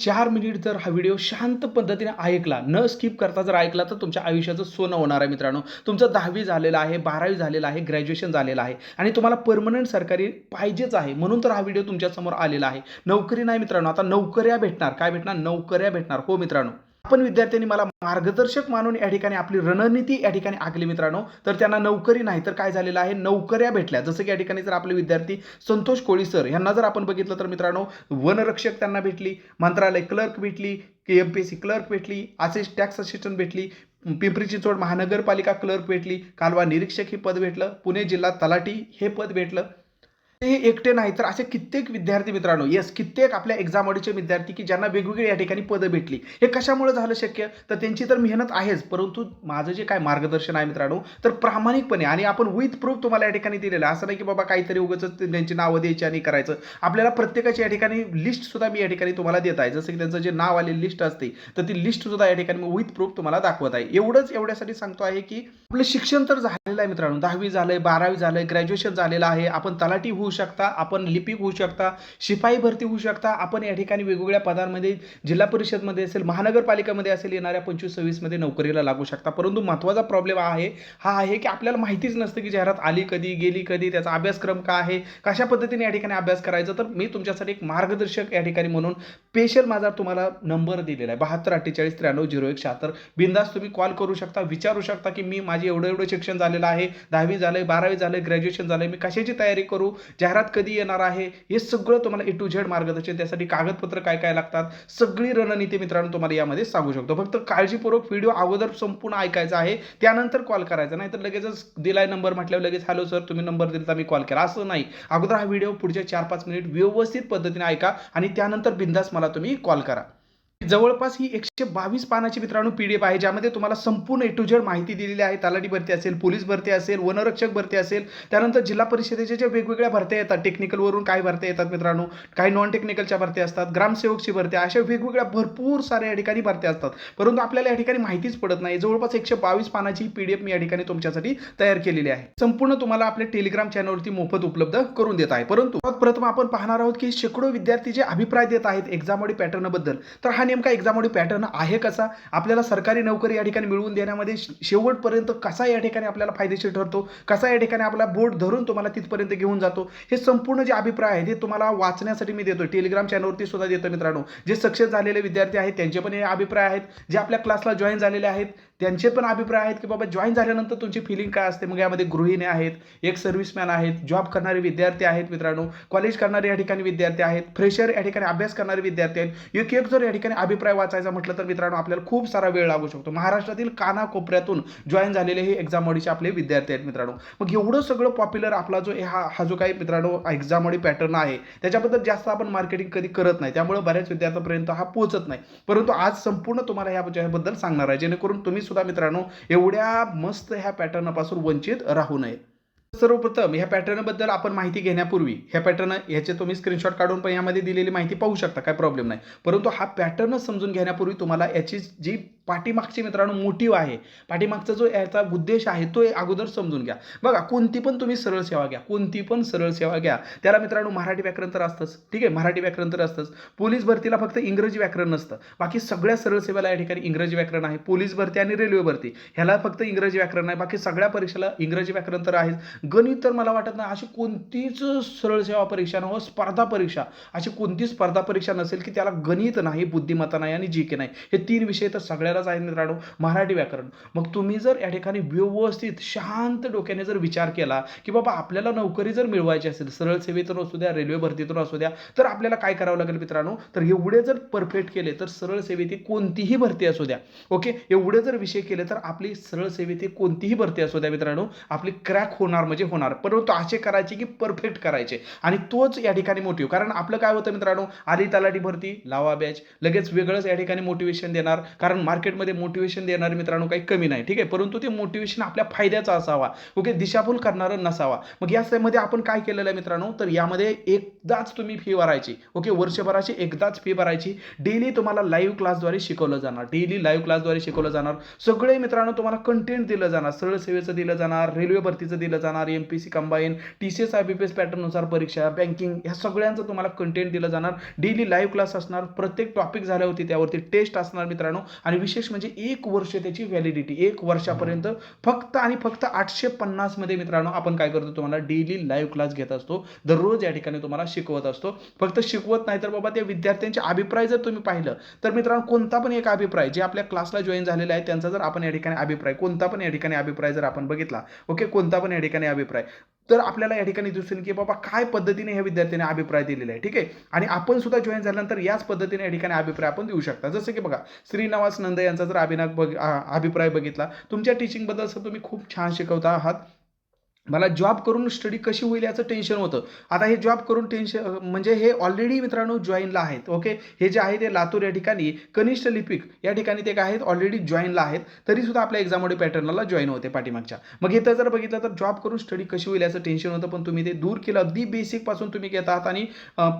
चार मिनिट जर हा व्हिडिओ शांत पद्धतीने ऐकला न स्किप करता जर ऐकला तर तुमच्या आयुष्याचं सोनं होणार आहे मित्रांनो. तुमचं दहावी झालेलं आहे बारावी झालेलं आहे ग्रॅज्युएशन झालेलं आहे आणि तुम्हाला परमनंट सरकारी पाहिजेच आहे. म्हणून तर हा व्हिडिओ तुमच्यासमोर आलेला आहे. नोकरी नाही मित्रांनो. आता नोकऱ्या भेटणार. काय भेटणार? नोकऱ्या भेटणार. हो मित्रांनो. आपण विद्यार्थ्यांनी मला मार्गदर्शक मानून या ठिकाणी आपली रणनीती या ठिकाणी आखली मित्रांनो. तर त्यांना नोकरी नाही तर काय झालेलं आहे? नोकऱ्या भेटल्या. जसं की या ठिकाणी जर आपले विद्यार्थी संतोष कोळी सर यांना जर आपण बघितलं तर मित्रांनो वनरक्षक त्यांना भेटली मंत्रालय क्लर्क भेटली K M P C clerk भेटली असिस्ट टॅक्स असिस्टंट भेटली पिंपरी चिंचवड महानगरपालिका क्लर्क भेटली कालवा निरीक्षक हे पद भेटलं पुणे जिल्हा तलाठी हे पद भेटलं. ते एकटे नाही तर असे कित्येक विद्यार्थी मित्रांनो येस कित्येक आपल्या एक्झाम ऑडीचे विद्यार्थी की ज्यांना वेगवेगळी या ठिकाणी पदं भेटली. हे कशामुळे झालं शक्य? तर त्यांची तर मेहनत आहेच परंतु माझं जे काय मार्गदर्शन आहे मित्रांनो तर प्रामाणिकपणे आणि आपण विथ प्रूफ तुम्हाला या ठिकाणी दिलेलं असं नाही की बाबा काहीतरी उगच त्यांची नावं द्यायची आणि करायचं. आपल्याला प्रत्येकाची या ठिकाणी लिस्ट सुद्धा मी या ठिकाणी तुम्हाला देत आहे. जसं की त्यांचं जे नाव आलेली लिस्ट असते तर ती लिस्ट सुद्धा या ठिकाणी मी विथ प्रूफ तुम्हाला दाखवत आहे. एवढंच एवढ्यासाठी सांगतो आहे की आपलं शिक्षण तर झालेलं आहे मित्रांनो. दहावी झालंय बारावी झालंय ग्रॅज्युएशन झालेलं आहे. आपण तलाठी होऊ शकता आपण लिपिक होऊ शकता शिपाई भरती होऊ शकता. आपण या ठिकाणी वेगवेगळ्या पदांमध्ये जिल्हा परिषदमध्ये असेल महानगरपालिकेमध्ये असेल येणाऱ्या पंचवीस सव्वीसमध्ये नोकरीला लागू शकता. परंतु महत्त्वाचा प्रॉब्लेम आहे हा आहे की आपल्याला माहितीच नसतं की जाहिरात आली कधी गेली कधी त्याचा अभ्यासक्रम काय आहे कशा पद्धतीने या ठिकाणी अभ्यास करायचा. तर मी तुमच्यासाठी एक मार्गदर्शक या ठिकाणी म्हणून स्पेशल माझा तुम्हाला नंबर दिलेला आहे. बहात्तर अठ्ठेचाळीस त्र्याण्णव झिरो एक शहात्तर. बिंदास तुम्ही कॉल करू शकता. विचारू शकता की मी माझे एवढं एवढं शिक्षण झालेलं आहे. दहावी झालं आहे बारावी झालंय ग्रॅज्युएशन झालंय. मी कशाची तयारी करू? जाहिरात कधी येणार आहे? हे सगळं तुम्हाला ए टू झेड मार्गदर्शन त्यासाठी कागदपत्र काय काय लागतात? सगळी रणनीती मित्रांनो तुम्हाला यामध्ये सांगू शकतो. फक्त काळजीपूर्वक व्हिडिओ अगोदर संपूर्ण ऐकायचा आहे त्यानंतर कॉल करायचा. नाही तर लगेचच दिलाय नंबर म्हटल्यावर लगेच हॅलो सर तुम्ही नंबर दिला मी कॉल केला. असं नाही. अगोदर हा व्हिडिओ पुढच्या चार पाच मिनिट व्यवस्थित पद्धतीने ऐका आणि त्यानंतर बिंदास मला तुम्ही कॉल करा. जवळपास ही एकशे बावीस पानाची मित्रांनो पी डी एफ आहे ज्यामध्ये तुम्हाला संपूर्ण ए टू झेड माहिती दिलेली आहे. तलाठी भरती असेल पोलीस भरती असेल वनरक्षक भरती असेल त्यानंतर जिल्हा परिषदेच्या ज्या वेगवेगळ्या भरत्या येतात टेक्निकलवरून काय भरत्या येतात मित्रांनो काही नॉन टेक्निकलच्या भरत्या असतात ग्रामसेवकची भरत्या अशा वेगवेगळ्या भरपूर साऱ्या या ठिकाणी भरत्या असतात. परंतु आपल्याला या ठिकाणी माहितीच पडत नाही. जवळपास एकशे बावीस पानाची पी डी एफ मी या ठिकाणी तुमच्यासाठी तयार केलेली आहे. संपूर्ण तुम्हाला आपल्या टेलिग्राम चॅनलवरती मोफत उपलब्ध करून देत आहे. परंतु प्रथम आपण पाहणार आहोत की शेकडो विद्यार्थी जे अभिप्राय देत आहेत एक्झामवडी पॅटर्नबद्दल तर हा नेमका एक्झामवडी पॅटर्न आहे कसा? आपल्याला सरकारी नोकरी या ठिकाणी मिळवून देण्यामध्ये शे- शेवटपर्यंत कसा या ठिकाणी आपल्याला फायदेशीर ठरतो? कसा या ठिकाणी आपला बोर्ड धरून तुम्हाला तिथपर्यंत घेऊन जातो? हे संपूर्ण जे अभिप्राय आहेत ते तुम्हाला वाचण्यासाठी मी देतो टेलिग्राम चॅनलवरती सुद्धा देतो मित्रांनो. जे सक्सेस झालेले विद्यार्थी आहेत त्यांचे पण हे अभिप्राय आहेत. जे आपल्या क्लासला जॉईन झालेले आहेत त्यांचे पण अभिप्राय आहेत की बाबा जॉईन झाल्यानंतर तुमची फिलिंग काय असते? मग यामध्ये गृहिणी आहेत एक सर्व्हिसमॅन आहेत जॉब करणारे विद्यार्थी आहेत मित्रांनो. कॉलेज करणारे या ठिकाणी विद्यार्थी आहेत. फ्रेशर या ठिकाणी अभ्यास करणारे विद्यार्थी आहेत. एक एक जर या ठिकाणी अभिप्राय वाचायचा म्हटलं तर मित्रांनो आपल्याला खूप सारा वेळ लागू शकतो. महाराष्ट्रातील कानाकोपऱ्यातून जॉईन झालेले हे एक्झामवाडीचे आपले विद्यार्थी आहेत मित्रांनो. मग एवढं सगळं पॉप्युलर आपला जो हा हा जो काही मित्रांनो एक्झामवाडी पॅटर्न आहे त्याच्याबद्दल जास्त आपण मार्केटिंग कधी करत नाही. त्यामुळे बऱ्याच विद्यार्थ्यांपर्यंत हा पोहोचत नाही. परंतु आज संपूर्ण तुम्हाला याबद्दल सांगणार आहे. जेणेकरून तुम्ही सुद्धा मित्रांनो एवढ्या मस्त ह्या पॅटर्नपासून वंचित राहू नये. सर्वप्रथम ह्या पॅटर्नबद्दल आपण माहिती घेण्यापूर्वी ह्या पॅटर्न ह्याचे तुम्ही स्क्रीनशॉट काढून पण यामध्ये दिलेली माहिती पाहू शकता काय प्रॉब्लेम नाही. परंतु हा पॅटर्न समजून घेण्यापूर्वी तुम्हाला याची जी पाठीमागची मित्रांनो मोटिव्ह आहे पाठीमागचा जो याचा उद्देश आहे तो अगोदर समजून घ्या. बघा कोणती पण तुम्ही सरळ सेवा घ्या कोणती पण सरळ सेवा घ्या. त्याला मित्रांनो मराठी व्याकरण तर असतंच ठीक आहे? मराठी व्याकरण तर असतंच. पोलीस भरतीला फक्त इंग्रजी व्याकरण नसतं. बाकी सगळ्या सरळ सेवेला या ठिकाणी इंग्रजी व्याकरण आहे. पोलीस भरती आणि रेल्वे भरती ह्याला फक्त इंग्रजी व्याकरण आहे बाकी सगळ्या परीक्षेला इंग्रजी व्याकरण तर आहेच. गणित तर मला वाटत नाही. अशी कोणतीच सरळ सेवा परीक्षा नव स्पर्धा परीक्षा. अशी कोणती स्पर्धा परीक्षा नसेल की त्याला गणित नाही बुद्धिमत्ता नाही आणि जी के नाही. हे तीन विषय तर सगळ्यालाच आहेत मित्रांनो. मराठी व्याकरण. मग तुम्ही जर या ठिकाणी व्यवस्थित शांत डोक्याने जर विचार केला की बाबा आपल्याला नोकरी जर मिळवायची असेल सरळ सेवेतून असू द्या रेल्वे भरतीतून असू द्या तर आपल्याला काय करावं लागेल मित्रांनो? तर एवढे जर परफेक्ट केले तर सरळ सेवेत कोणतीही भरती असू द्या. ओके? एवढे जर विषय केले तर आपली सरळ सेवेतील कोणतीही भरती असू द्या मित्रांनो. आपली क्रॅक होणार म्हणजे होणार. परंतु असे करायचे की परफेक्ट करायचे. आणि तोच या ठिकाणी मोटिव्ह कारण आपलं काय होतं मित्रांनो? आली तलाठी भरती लावा बॅच. लगेच वेगळंच या ठिकाणी मोटिवेशन देणार. कारण मार्केटमध्ये मोटिवेशन देणारे मित्रांनो काही कमी नाही. ठीक आहे? परंतु ते मोटिवेशन आपल्या फायद्याचा असावा. ओके दिशाभूल करणारं नसावा. मग यामध्ये आपण काय केलेलं आहे मित्रांनो? तर यामध्ये एकदाच तुम्ही फी भरायची. ओके वर्षभराची एकदाच फी भरायची. डेली तुम्हाला लाईव्ह क्लासद्वारे शिकवलं जाणार. डेली लाईव्ह क्लासद्वारे शिकवलं जाणार. सगळे मित्रांनो तुम्हाला कंटेंट दिलं जाणार. सरळ सेवेचं दिलं जाणार. रेल्वे भरतीचं दिलं जाणार. असणार M P C combine T C S I B P S पॅटर्ननुसार परीक्षा बँकिंग ह्या सगळ्यांचं तुम्हाला कंटेंट दिलं जाणार. डेली लाईव्ह क्लास असणार प्रत्येक टॉपिक झाले होते त्यावरती टेस्ट असणार मित्रांनो. आणि विशेष म्हणजे एक वर्ष त्याची व्हॅलिडिटी एक वर्षापर्यंत फक्त आणि फक्त आठशे पन्नासमध्ये मित्रांनो आपण काय करतो तुम्हाला? डेली लाईव्ह क्लास घेत असतो. दररोज या ठिकाणी तुम्हाला शिकवत असतो. फक्त शिकवत नाही तर बाबा त्या विद्यार्थ्यांचे अभिप्राय जर तुम्ही पाहिलं तर मित्रांनो कोणता पण एक अभिप्राय जे आपल्या क्लासला जॉईन झालेले आहे त्यांचा जर आपण या ठिकाणी अभिप्राय कोणता पण या ठिकाणी अभिप्राय जर आपण बघितला ओके कोणता पण या ठिकाणी अभिप्राय. तर आपल्याला या ठिकाणी दिसून की बाबा काय पद्धतीने ह्या विद्यार्थ्यांनी अभिप्राय दिलेला आहे? ठीक आहे? आणि आपण सुद्धा जॉईन झाल्यानंतर याच पद्धतीने या ठिकाणी अभिप्राय आपण देऊ शकता. जसं की बघा श्रीनिवास नंद यांचा जर अभिनव बघ अभिप्राय बघितला तुमच्या टीचिंगबद्दल सर तुम्ही खूप छान शिकवता आहात. मला जॉब करून स्टडी कशी होईल याचं टेन्शन होतं. आता हे जॉब करून टेन्शन म्हणजे हे ऑलरेडी मित्रांनो जॉईनला आहेत ओके हे जे आहे ते लातूर या ठिकाणी कनिष्ठ लिपिक या ठिकाणी ते काय आहेत ऑलरेडी जॉईनला आहेत. तरी सुद्धा आपल्या एक्झाममध्ये पॅटर्नला जॉईन होते पाठीमागच्या. मग इथं जर बघितलं तर जॉब करून स्टडी कशी होईल याचं टेन्शन होतं पण तुम्ही ते दूर केलं अगदी बेसिकपासून तुम्ही घेत आहात आणि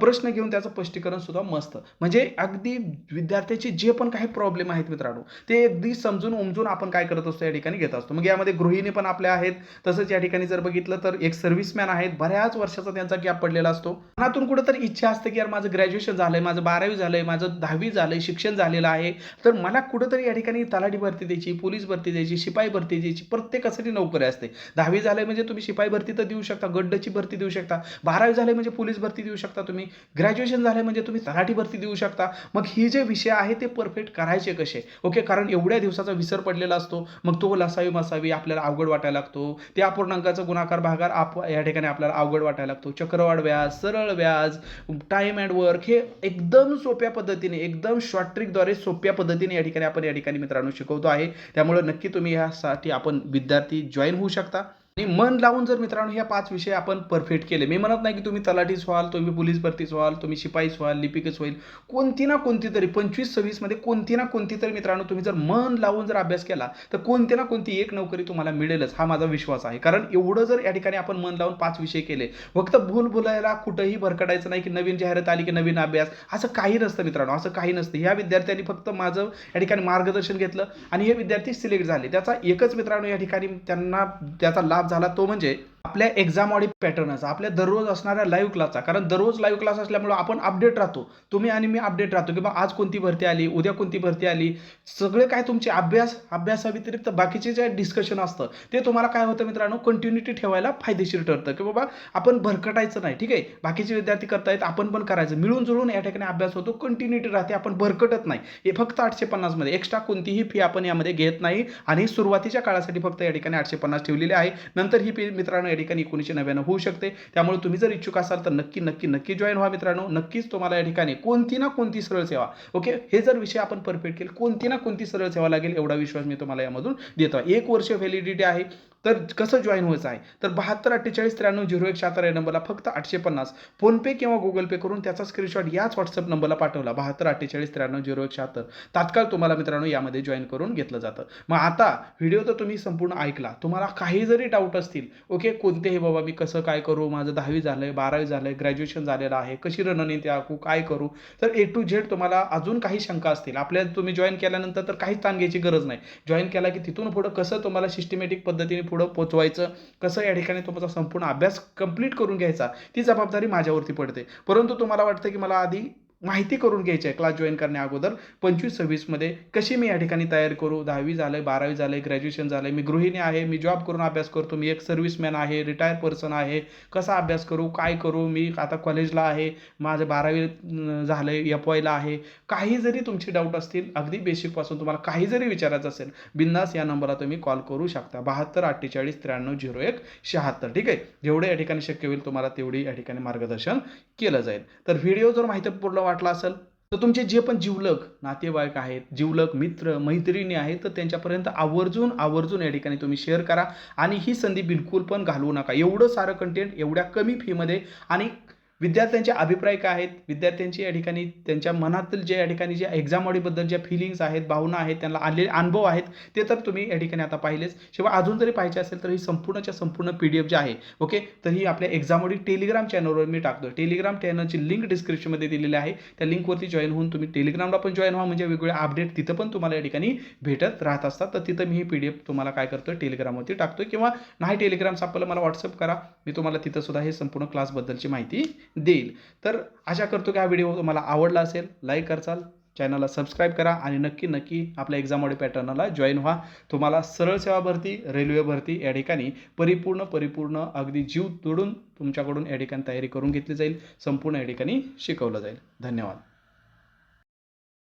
प्रश्न घेऊन त्याचं स्पष्टीकरण सुद्धा मस्त. म्हणजे अगदी विद्यार्थ्याचे जे पण काही प्रॉब्लेम आहेत मित्रांनो ते अगदी समजून उमजून आपण काय करत असतो या ठिकाणी घेत असतो. मग यामध्ये गृहिणी पण आपल्या आहेत तसंच या ठिकाणी जर बघितलं तर एक सर्व्हिसमॅन आहेत. बऱ्याच वर्षाचा त्यांचा गॅप पडलेला असतो. मनातून कुठं इच्छा असते की यार माझं ग्रॅज्युएशन झालंय माझं बारावी झालंय माझं दहावी झालंय शिक्षण झालेलं आहे. तर मला कुठंतरी या ठिकाणी तलाठी भरती द्यायची पोलीस भरती द्यायची शिपाई भरती द्यायची. प्रत्येकासाठी नोकरी असते. दहावी झालंय म्हणजे तुम्ही शिपाई भरती तर देऊ शकता गड्डची भरती देऊ शकता. बारावी झाले म्हणजे पोलीस भरती देऊ शकता तुम्ही. ग्रॅज्युएशन झाले म्हणजे तुम्ही तलाठी भरती देऊ शकता. मग हे जे विषय आहे ते परफेक्ट करायचे कसे? ओके कारण एवढ्या दिवसाचा विसर पडलेला असतो. मग तो लसावी मसावी आपल्याला अवघड वाटायला लागतो. त्या अपूर्णांकाचा गुणाकार भागार आप या ठिकाणी आपल्याला अवघड वाटायला लागतो. चक्रवाढ व्याज सरळ व्याज टाईम अँड वर्क हे एकदम सोप्या पद्धतीने एकदम शॉर्ट ट्रिकद्वारे सोप्या पद्धतीने या ठिकाणी आपण या ठिकाणी मित्रांनो शिकवतो आहे. त्यामुळे नक्की तुम्ही ह्यासाठी आपण विद्यार्थी जॉईन होऊ शकता. आणि मन लावून जर मित्रांनो ह्या पाच विषय आपण परफेक्ट केले. मी म्हणत नाही की तुम्ही तलाठीच व्हाल तुम्ही पोलीस भरतीच व्हाल तुम्ही शिपाईच व्हाल लिपिकच होईल. कोणती ना कोणती तरी पंचवीस सव्वीसमध्ये कोणती ना कोणती तरी मित्रांनो तुम्ही जर मन लावून जर अभ्यास केला तर कोणती ना कोणती एक नोकरी तुम्हाला मिळेलच हा माझा विश्वास आहे. कारण एवढं जर या ठिकाणी आपण मन लावून पाच विषय केले फक्त भूल भुलायला कुठंही भरकडायचं नाही की नवीन जाहिरात आली की नवीन अभ्यास असं काही नसतं मित्रांनो असं काही नसतं. ह्या विद्यार्थ्यांनी फक्त माझं या ठिकाणी मार्गदर्शन घेतलं आणि हे विद्यार्थी सिलेक्ट झाले. त्याचा एकच मित्रांनो या ठिकाणी त्यांना त्याचा लाभ झाला तो म्हणजे आपल्या एक्झाम ऑडिट पॅटर्नचा आपल्या दररोज असणाऱ्या लाईव्ह क्लासचा कारण दररोज लाईव्ह क्लास असल्यामुळे आपण अपडेट राहतो. तुम्ही आणि मी अपडेट राहतो की बा आज कोणती भरती आली उद्या कोणती भरती आली. सगळे काय तुमचे अभ्यास अभ्यासाव्यतिरिक्त बाकीचे जे डिस्कशन असतं ते तुम्हाला काय होतं मित्रांनो? कंटिन्युटी ठेवायला फायदेशीर ठरतं की बाबा आपण भरकटायचं नाही. ठीक आहे? बाकीचे विद्यार्थी करतायत आपण पण करायचं. मिळून जुळून या ठिकाणी अभ्यास होतो कंटिन्युटी राहते आपण भरकटत नाही. हे फक्त आठशे पन्नासमध्ये एक्स्ट्रा कोणतीही फी आपण यामध्ये घेत नाही. आणि सुरुवातीच्या काळासाठी फक्त या ठिकाणी आठशे पन्नास ठेवलेली आहे. नंतर ही फी मित्रांनो ठिकाणी एकोणीसशे नव्याण्णव होऊ शकते. त्यामुळे तुम्ही जर इच्छुक असाल तर नक्की नक्की नक्की जॉईन व्हा मित्रांनो. नक्कीच तुम्हाला या ठिकाणी कोणती ना कोणती सरळ सेवा ओके हे जर विषय आपण परफेक्ट केले कोणती ना कोणती सरळ सेवा लागेल एवढा विश्वास मी तुम्हाला यामधून देतो. एक वर्ष व्हॅलिडिटी आहे. तर कसं जॉईन व्हायचं आहे? तर बहात्तर अठ्ठेचाळीस त्र्याण्णव झिरो एक शहात्तर या नंबरला फक्त आठशे पन्नास. फोनपे किंवा गुगल पे करून त्याचा स्क्रीनशॉट याच व्हॉट्सअप नंबरला पाठवला. बहात्तर अठ्ठेचाळीस त्र्याण्णव झिरो एक शहात्तर तात्काळ तुम्हाला मित्रांनो यामध्ये जॉईन करून घेतलं जातं. मग आता व्हिडिओ तर तुम्ही संपूर्ण ऐकला. तुम्हाला काही जरी डाऊट असतील ओके कोणते हे बाबा मी कसं काय करू? माझं दहावी झालं आहे बारावी झालं आहे ग्रॅज्युएशन झालेलं आहे कशी रणनीती आखू काय करू? तर ए टू झेड तुम्हाला अजून काही शंका असतील. आपल्या तुम्ही जॉईन केल्यानंतर तर काहीच ताण घ्यायची गरज नाही. जॉईन केला की तिथून पुढं कसं तुम्हाला सिस्टमॅटिक पद्धतीने पुढं पोचवायचं कसं या ठिकाणी तुमचा संपूर्ण अभ्यास कंप्लीट करून घ्यायचा ती जबाबदारी माझ्यावरती पडते. परंतु तुम्हाला वाटतं की मला आधी माहिती करून घ्यायची आहे क्लास जॉईन करण्या अगोदर. पंचवीस सव्वीसमध्ये कशी मी या ठिकाणी तयार करू? दहावी झालं आहे बारावी झालं आहे ग्रॅज्युएशन झालं आहे मी गृहिणी आहे मी जॉब करून अभ्यास करतो. मी एक सर्व्हिसमॅन आहे रिटायर पर्सन आहे. कसा अभ्यास करू? काय करू? मी आता कॉलेजला आहे. माझं बारावी झालं आहे एफ वायला आहे. काही जरी तुमची डाऊट असतील अगदी बेसिकपासून तुम्हाला काही जरी विचारायचं असेल बिंदास या नंबरला तुम्ही कॉल करू शकता. बहात्तर अठ्ठेचाळीस त्र्याण्णव झिरो एक शहात्तर. ठीक आहे? जेवढे या ठिकाणी शक्य होईल तुम्हाला तेवढी या ठिकाणी मार्गदर्शन केलं जाईल. तर व्हिडिओ जर माहितीपूर्ण वाटला असेल तर तुमचे जे पण जिवलक नातेवाईक आहेत जिवलक मित्र मैत्रिणी आहेत तर त्यांच्यापर्यंत आवर्जून आवर्जून या ठिकाणी तुम्ही शेअर करा. आणि ही संधी बिलकुल पण घालवू नका. एवढं सारं कंटेंट एवढ्या कमी फीमध्ये आणि विद्यार्थ्यांचे अभिप्राय काय आहेत? विद्यार्थ्यांची या ठिकाणी त्यांच्या मनातील जे या ठिकाणी जे एक्झाम ऑडीबद्दल ज्या फिलिंग्स आहेत भावना आहेत त्यांना आलेले अनुभव आहेत ते तर तुम्ही या ठिकाणी आता पाहिलेच. शिवाय अजून जरी पाहिजे असेल तर ही संपूर्णच्या संपूर्ण पी डी एफ जे आहे ओके? तर ही आपल्या ऑडी टेलिग्राम चॅनलवर मी टाकतो टेलिग्राम चॅनलची लिंक डिस्क्रिप्शनमध्ये दिलेली आहे. त्या लिंकवरती जॉईन होऊन तुम्ही टेलिग्रामला पण जॉईन व्हा. म्हणजे वेगवेगळे अपडेट तिथं पण तुम्हाला या ठिकाणी भेटत राहत असतात. तर तिथं मी ही पी डी एफ तुम्हाला काय करतो टेलिग्रामवरती टाकतो किंवा नाही टेलिग्राम सापडलं मला व्हॉट्सअप करा. मी तुम्हाला तिथं सुद्धा हे संपूर्ण क्लासबद्दलची माहिती देईल. तर आशा करतो की हा व्हिडिओ तुम्हाला आवडला असेल लाईक करचाल चॅनलला सबस्क्राईब करा आणि नक्की नक्की आपल्या एक्झाम पॅटर्नला जॉईन व्हा. तुम्हाला सरळ सेवा भरती रेल्वे भरती या ठिकाणी परिपूर्ण परिपूर्ण अगदी जीव तोडून तुमच्याकडून या ठिकाणी तयारी करून घेतली जाईल. संपूर्ण या ठिकाणी शिकवलं जाईल. धन्यवाद.